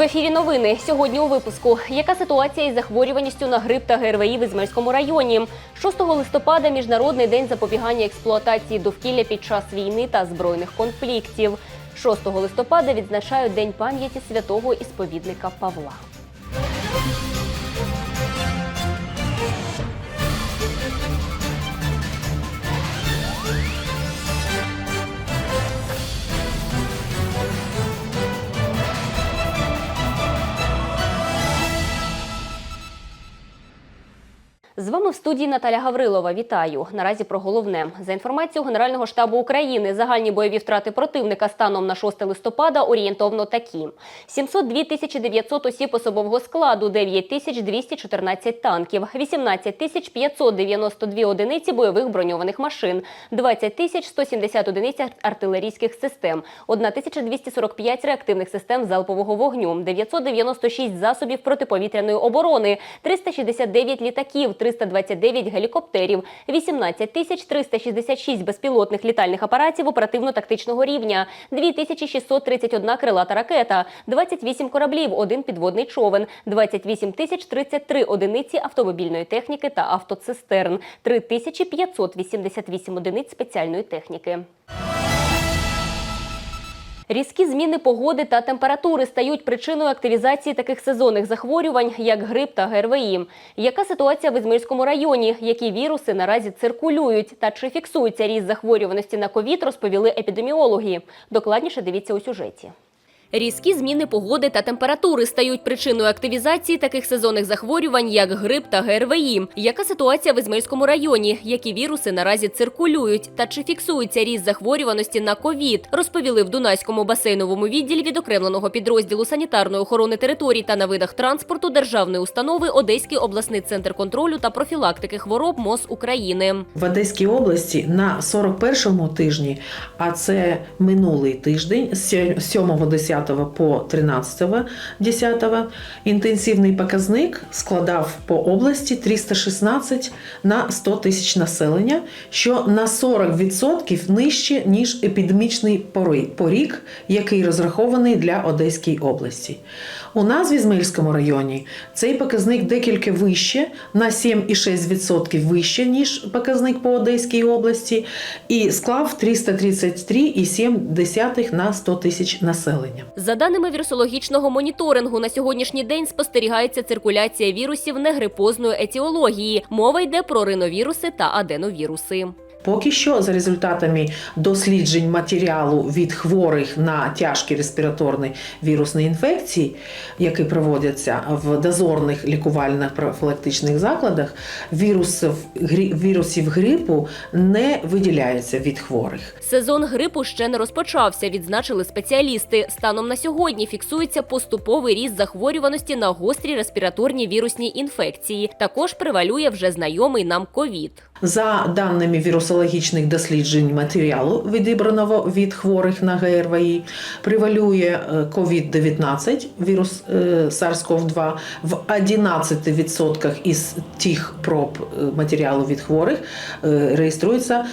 В ефірі новини сьогодні у випуску. Яка ситуація із захворюваністю на грип та ГРВІ в Ізмельському районі? 6 листопада міжнародний день запобігання експлуатації довкілля під час війни та збройних конфліктів. 6 листопада відзначають День пам'яті святого і сповідника Павла. З вами в студії Наталя Гаврилова. Вітаю. Наразі про головне. За інформацією Генерального штабу України, загальні бойові втрати противника станом на 6 листопада орієнтовно такі: 702 тисячі 900 осіб особового складу, 9 тисяч 214 танків, 18 тисяч 592 одиниці бойових броньованих машин, 20 тисяч 170 одиниць артилерійських систем, 1245 реактивних систем залпового вогню, 996 засобів протиповітряної оборони, 369 літаків, 329 гелікоптерів, 18 тисяч 366 безпілотних літальних апаратів оперативно-тактичного рівня, 2631 крилата ракета, 28 кораблів, один підводний човен, 28 тисяч 33 одиниці автомобільної техніки та автоцистерн, 3588 одиниць спеціальної техніки. Різкі зміни погоди та температури стають причиною активізації таких сезонних захворювань, як грип та ГРВІ. Яка ситуація в Ізмирському районі? Які віруси наразі циркулюють? Та чи фіксується ріст захворюваності на ковід, розповіли епідеміологи. Докладніше дивіться у сюжеті. Різкі зміни погоди та температури стають причиною активізації таких сезонних захворювань, як грип та ГРВІ. Яка ситуація в Ізмельському районі? Які віруси наразі циркулюють? Та чи фіксується ріст захворюваності на ковід? Розповіли в Дунайському басейновому відділі відокремленого підрозділу санітарної охорони територій та на видах транспорту державної установи Одеський обласний центр контролю та профілактики хвороб МОЗ України. В Одеській області на 41-му тижні, а це минулий тиждень, з 7-10 по 13-10, інтенсивний показник складав по області 316 на 100 тисяч населення, що на 40% нижче, ніж епідемічний поріг, який розрахований для Одеської області. У нас в Ізмаїльському районі цей показник декілька вище, на 7,6% вище, ніж показник по Одеській області, і склав 333,7 на 100 тисяч населення. За даними вірусологічного моніторингу, на сьогоднішній день спостерігається циркуляція вірусів негрипозної етіології. Мова йде про риновіруси та аденовіруси. Поки що, за результатами досліджень матеріалу від хворих на тяжкі респіраторні вірусні інфекції, які проводяться в дозорних лікувальних профілактичних закладах, вірусів, вірусів грипу не виділяється від хворих. Сезон грипу ще не розпочався, відзначили спеціалісти. Станом на сьогодні фіксується поступовий ріст захворюваності на гострі респіраторні вірусні інфекції. Також превалює вже знайомий нам ковід. За даними вірусологічних досліджень матеріалу, відібраного від хворих на ГРВІ, превалює е, COVID-19, вірус е, SARS-CoV-2, в 11% із тих проб е, матеріалу від хворих реєструється,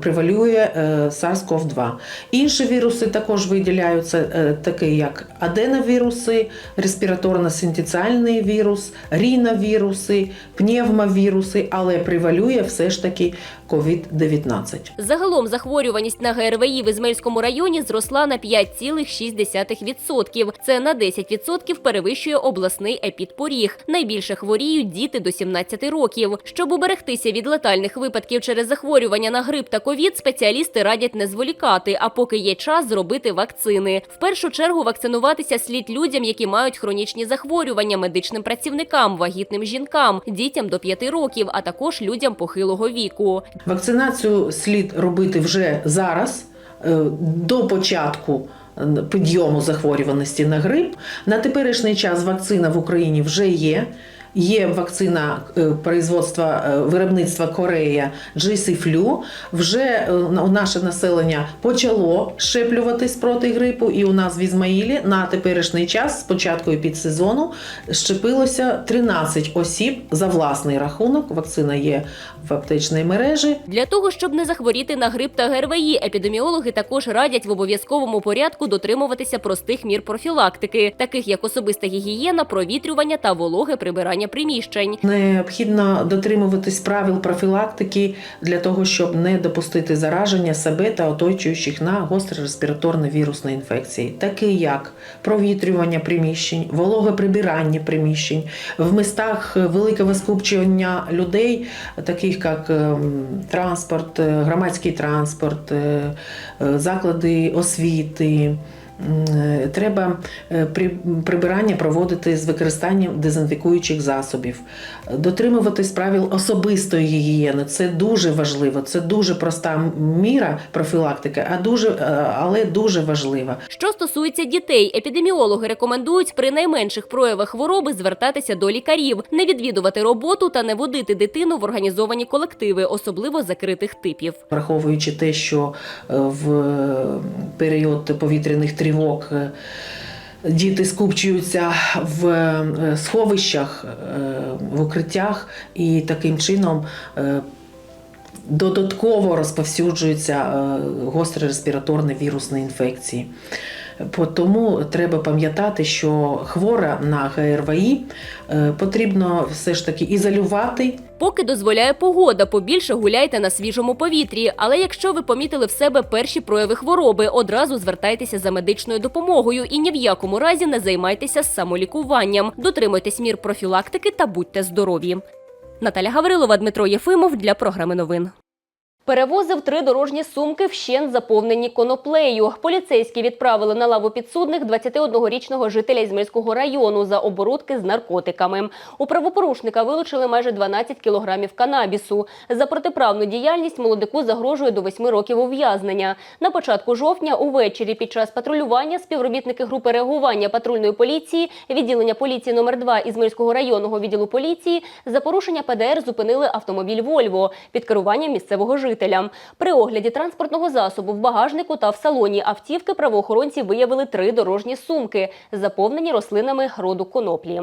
превалює е, SARS-CoV-2. Інші віруси також виділяються, такі як аденовіруси, респіраторно-синтеціальний вірус, ріновіруси, пневмовіруси, але превалює все ж таки COVID-19. Загалом захворюваність на ГРВІ в Ізмельському районі зросла на 5,6%. Це на 10% перевищує обласний епідпоріг. Найбільше хворіють діти до 17 років. Щоб уберегтися від летальних випадків через захворювання на грип та ковід, спеціалісти радять не зволікати, а поки є час зробити вакцини. В першу чергу вакцинуватися слід людям, які мають хронічні захворювання, медичним працівникам, вагітним жінкам, дітям до 5 років, а також людям похилого віку. Вакцинацію слід робити вже зараз, е, до початку підйому захворюваності на грип. На теперішній час вакцина в Україні вже є. Є вакцина е, производства е, виробництва Корея GC-Flu. Вже е, на- наше населення почало щеплюватись проти грипу, і у нас в Ізмаїлі на теперішній час, з початку підсезону, щепилося 13 осіб за власний рахунок. Вакцина є в аптечній мережі. Для того, щоб не захворіти на грип та ГРВІ, епідеміологи також радять в обов'язковому порядку дотримуватися простих мір профілактики, таких як особиста гігієна, провітрювання та вологе прибирання приміщень. Необхідно дотримуватись правил профілактики для того, щоб не допустити зараження себе та оточуючих на гостре респіраторне вірусні інфекції, такі як провітрювання приміщень, вологе прибирання приміщень в містах великого скупчення людей, таких як ем, транспорт, е, громадський транспорт, е, е, заклади освіти. Е, Треба е, при- прибирання проводити з використанням дезінфікуючих засобів, дотримуватись правил особистої гігієни. Це дуже важливо. Це дуже проста міра профілактики, а дуже, е, але дуже важлива. Що стосується дітей, епідеміологи рекомендують при найменших проявах хвороби звертатися до лікарів, не відвідувати роботу та не водити дитину в організовані колективи, особливо закритих типів. Враховуючи те, що в період повітряних тривог е, діти скупчуються в е, сховищах, е, в укриттях, і таким чином додатково розповсюджуються гострі респіраторні вірусні інфекції. Тому треба пам'ятати, що хвора на ГРВІ е, потрібно все ж таки ізолювати Поки дозволяє погода, побільше гуляйте на свіжому повітрі. Але якщо ви помітили в себе перші прояви хвороби, одразу звертайтеся за медичною допомогою і ні в якому разі не займайтеся самолікуванням. Дотримуйтесь мір профілактики та будьте здорові. Наталя Гаврилова, Дмитро Єфимов для програми новин. Перевозив три дорожні сумки вщен заповнені коноплею. Поліцейські відправили на лаву підсудних 21-річного жителя Ізмельського району за оборудки з наркотиками. У правопорушника вилучили майже 12 кілограмів канабісу. За протиправну діяльність молодику загрожує до 8 років ув'язнення. На початку жовтня увечері під час патрулювання співробітники групи реагування патрульної поліції відділення поліції номер 2 Ізмельського районного відділу поліції за порушення ПДР зупинили автомобіль Вольво під керуванням місцевого жителя. При огляді транспортного засобу в багажнику та в салоні автівки правоохоронці виявили три дорожні сумки, заповнені рослинами роду коноплі.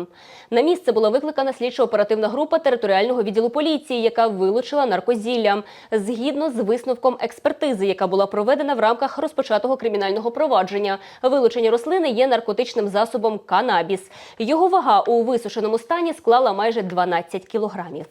На місце була викликана слідчо-оперативна група територіального відділу поліції, яка вилучила наркозілля. Згідно з висновком експертизи, яка була проведена в рамках розпочатого кримінального провадження, вилучені рослини є наркотичним засобом канабіс. Його вага у висушеному стані склала майже 12 кілограмів.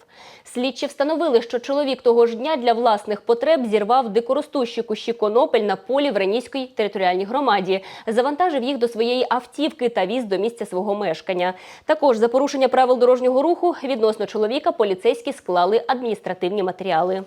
Слідчі встановили, що чоловік того ж дня для власних потреб зірвав дикоростущі кущі конопель на полі в Раніській територіальній громаді, завантажив їх до своєї автівки та віз до місця свого мешкання. Також за порушення правил дорожнього руху відносно чоловіка поліцейські склали адміністративні матеріали.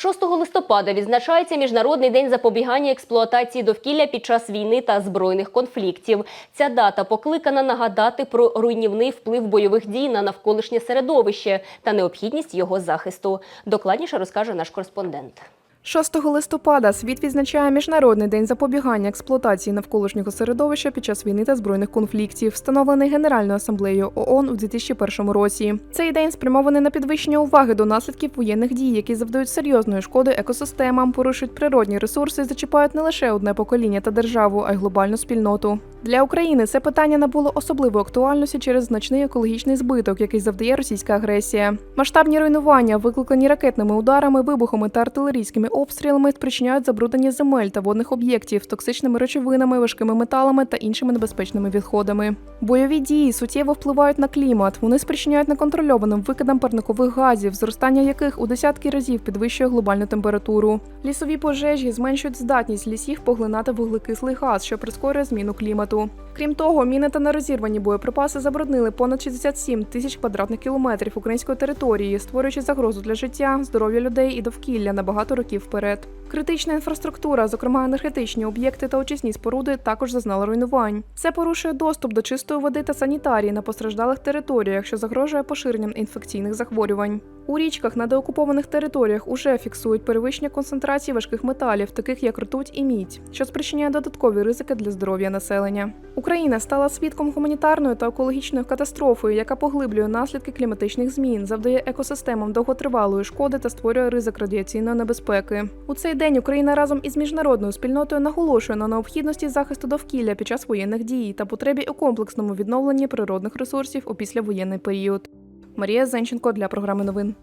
6 листопада відзначається Міжнародний день запобігання експлуатації довкілля під час війни та збройних конфліктів. Ця дата покликана нагадати про руйнівний вплив бойових дій на навколишнє середовище та необхідність його захисту. Докладніше розкаже наш кореспондент. 6 листопада світ відзначає Міжнародний день запобігання експлуатації навколишнього середовища під час війни та збройних конфліктів, встановлений Генеральною асамблеєю ООН у 2001 році. Цей день спрямований на підвищення уваги до наслідків воєнних дій, які завдають серйозної шкоди екосистемам, порушують природні ресурси, зачіпають не лише одне покоління та державу, а й глобальну спільноту. Для України це питання набуло особливої актуальності через значний екологічний збиток, який завдає російська агресія. Масштабні руйнування, викликані ракетними ударами, вибухами та артилерійськими обстрілами, спричиняють забруднення земель та водних об'єктів, токсичними речовинами, важкими металами та іншими небезпечними відходами. Бойові дії суттєво впливають на клімат. Вони спричиняють неконтрольованим викидам парникових газів, зростання яких у десятки разів підвищує глобальну температуру. Лісові пожежі зменшують здатність лісів поглинати вуглекислий газ, що прискорює зміну клімату. Крім того, міни та нерозірвані боєприпаси забруднили понад 67 тисяч квадратних кілометрів української території, створюючи загрозу для життя, здоров'я людей і довкілля на багато років вперед. Критична інфраструктура, зокрема енергетичні об'єкти та очисні споруди, також зазнала руйнувань. Це порушує доступ до чистої води та санітарії на постраждалих територіях, що загрожує поширенням інфекційних захворювань. У річках на деокупованих територіях уже фіксують перевищення концентрації важких металів, таких як ртуть і мідь, що спричиняє додаткові ризики для здоров'я населення. Україна стала свідком гуманітарної та екологічної катастрофи, яка поглиблює наслідки кліматичних змін, завдає екосистемам довготривалої шкоди та створює ризик радіаційної небезпеки. У цей день Україна разом із міжнародною спільнотою наголошує на необхідності захисту довкілля під час воєнних дій та потребі у комплексному відновленні природних ресурсів у післявоєнний період. Марія Зенченко для програми новин.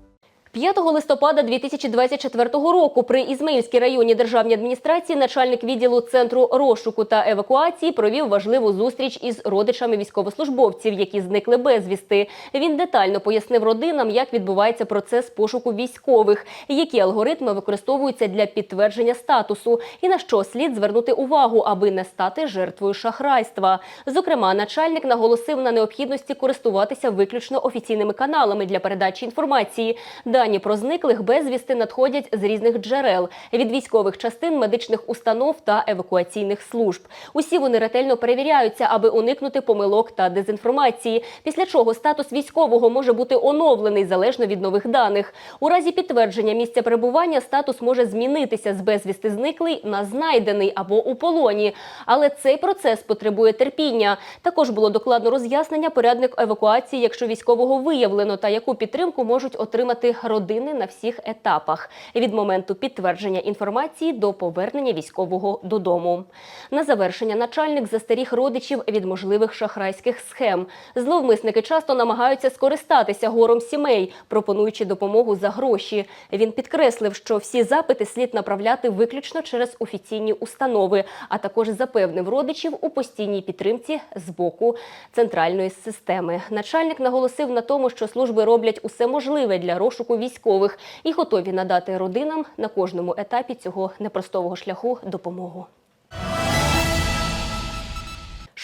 5 листопада 2024 року при Ізмаїльській районній державній адміністрації начальник відділу центру розшуку та евакуації провів важливу зустріч із родичами військовослужбовців, які зникли безвісти. Він детально пояснив родинам, як відбувається процес пошуку військових, які алгоритми використовуються для підтвердження статусу, і на що слід звернути увагу, аби не стати жертвою шахрайства. Зокрема, начальник наголосив на необхідності користуватися виключно офіційними каналами для передачі інформації. Дані про зниклих безвісти надходять з різних джерел від військових частин, медичних установ та евакуаційних служб. Усі вони ретельно перевіряються, аби уникнути помилок та дезінформації. Після чого статус військового може бути оновлений залежно від нових даних. У разі підтвердження місця перебування статус може змінитися з безвісти зниклий на знайдений або у полоні. Але цей процес потребує терпіння. Також було докладно роз'яснення порядник евакуації, якщо військового виявлено, та яку підтримку можуть отримати родини на всіх етапах від моменту підтвердження інформації до повернення військового додому. На завершення начальник застеріг родичів від можливих шахрайських схем. Зловмисники часто намагаються скористатися гором сімей, пропонуючи допомогу за гроші. Він підкреслив, що всі запити слід направляти виключно через офіційні установи, а також запевнив родичів у постійній підтримці з боку центральної системи. Начальник наголосив на тому, що служби роблять усе можливе для розшуку військових і готові надати родинам на кожному етапі цього непростого шляху допомогу.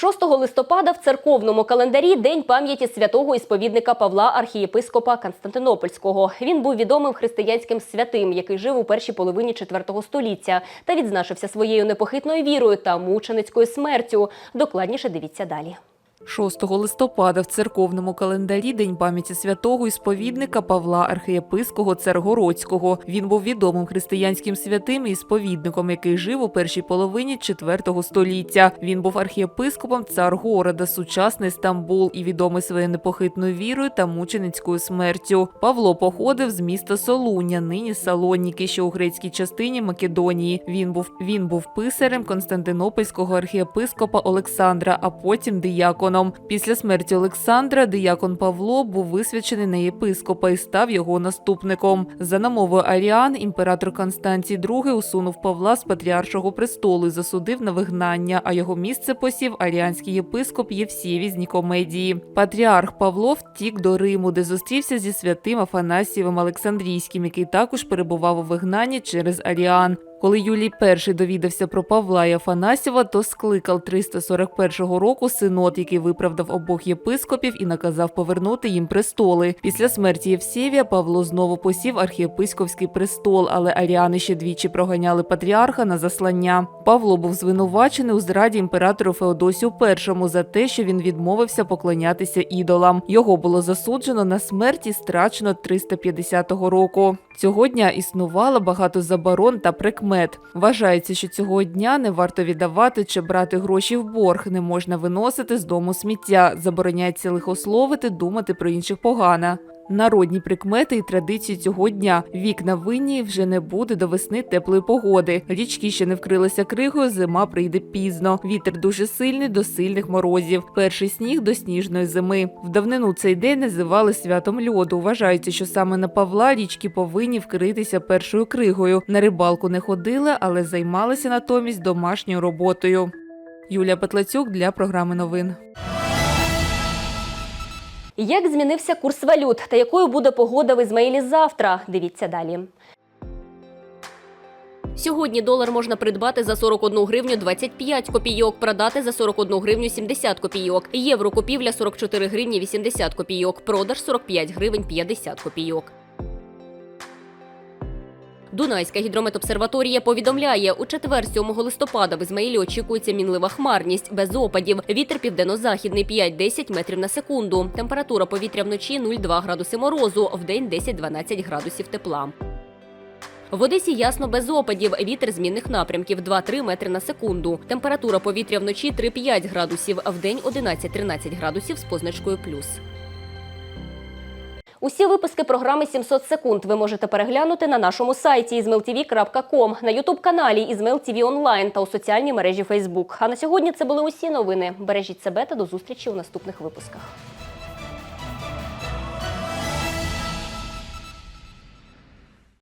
6 листопада в церковному календарі День пам'яті святого ісповідника Павла архієпископа Константинопольського. Він був відомим християнським святим, який жив у першій половині IV століття та відзначився своєю непохитною вірою та мученицькою смертю. Докладніше дивіться далі. 6 листопада в церковному календарі День пам'яті святого ісповідника Павла Архієпиского Царгородського. Він був відомим християнським святим і сповідником, який жив у першій половині IV століття. Він був архієпископом Царгорода, сучасний Стамбул, і відомий своєю непохитною вірою та мученицькою смертю. Павло походив з міста Солуня, нині Салоніки, що у грецькій частині Македонії. Він був він був писарем Константинопольського архієпископа Олександра, а потім дияконом. Після смерті Олександра диякон Павло був висвячений на єпископа і став його наступником. За намовою Аріан, імператор Констанцій II усунув Павла з патріаршого престолу і засудив на вигнання, а його місце посів аріанський єпископ Євсєвій з Нікомедії. Патріарх Павло втік до Риму, де зустрівся зі святим Афанасієвим Олександрійським, який також перебував у вигнанні через Аріан. Коли Юлій І довідався про Павла і Афанасєва, то скликав 341 року синод, який виправдав обох єпископів і наказав повернути їм престоли. Після смерті Євсєвія Павло знову посів архієпископський престол, але аріани ще двічі проганяли патріарха на заслання. Павло був звинувачений у зраді імператору Феодосію І за те, що він відмовився поклонятися ідолам. Його було засуджено на смерть і страчено 350 року. Цього дня існувало багато заборон та прикмет. Вважається, що цього дня не варто віддавати чи брати гроші в борг, не можна виносити з дому сміття, забороняється лихословити, думати про інших погано. Народні прикмети і традиції цього дня. Вікна винні вже не буде до весни теплої погоди. Річки ще не вкрилися кригою, зима прийде пізно. Вітер дуже сильний до сильних морозів. Перший сніг до сніжної зими. В давнину цей день називали святом льоду. Вважається, що саме на Павла річки повинні вкритися першою кригою. На рибалку не ходили, але займалися натомість домашньою роботою. Юлія Петлацюк для програми новин. Як змінився курс валют та якою буде погода в Ізмаїлі завтра? Дивіться далі. Сьогодні долар можна придбати за 41 гривню 25 копійок, продати за 41 гривню 70 копійок. Євро купівля 44 гривні 80 копійок, продаж 45 гривень 50 копійок. Дунайська гідрометобсерваторія повідомляє, у четвер 7 листопада в Ізмаїлі очікується мінлива хмарність без опадів. Вітер південно-західний 5-10 метрів на секунду. Температура повітря вночі 0,2 градуси морозу, вдень 10-12 градусів тепла. В Одесі ясно без опадів. Вітер змінних напрямків 2-3 метри на секунду. Температура повітря вночі 3-5 градусів, а вдень 11-13 градусів з позначкою плюс. Усі випуски програми «700 секунд ви можете переглянути на нашому сайті izmailtv.com, на ютуб-каналі TV Онлайн та у соціальній мережі Facebook. А на сьогодні це були усі новини. Бережіть себе та до зустрічі у наступних випусках.